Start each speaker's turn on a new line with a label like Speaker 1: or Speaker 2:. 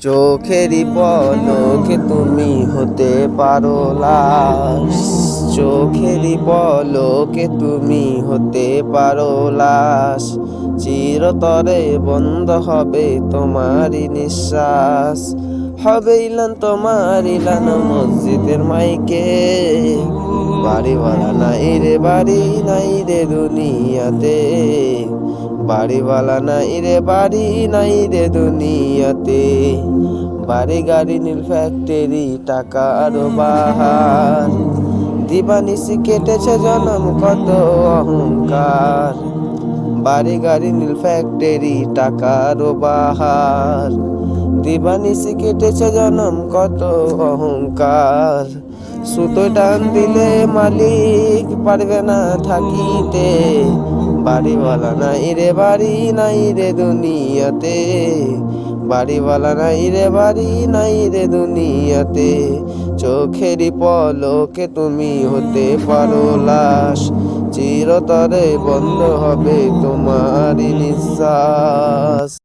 Speaker 1: চোখেরই পলকে তুমি হতে পারো লাশ। চোখেরই পলকে তুমি হতে পারো লাশ। চিরতরে বন্ধ হবে তোমারই নিঃশ্বাস। হবে ইলান তোমার ইলান মসজিদের মাইকে। বাড়িওয়ালা নাই রে, বাড়ি নাই রে দুনিয়াতে। বাড়িওয়ালা নাই রে, বাড়ি নাই রে দুনিয়াতে। বাড়ি গাড়ি নীল ফ্যাক্টরি টাকা আরও বাহার। দিবানিসি কেটেছে জনম, কত অহংকার। বাড়ি গাড়ি, নীল ফ্যাক্টরি টাকার বাহার দিবানিসি কেটেছে জনম, কত অহংকার। সুতো টান দিলে মালিক পারবে না থাকিতে। বাড়িওয়ালা নাই রে বাড়ি, নাই রে দুনিয়াতে। বাড়িওয়ালা নাই রে বাড়ি, নাই রে দুনিয়াতে। চোখেরই পলকে তুমি হতে পারো লাশ। চিরতরে বন্ধ হবে তোমারই নিঃশ্বাস।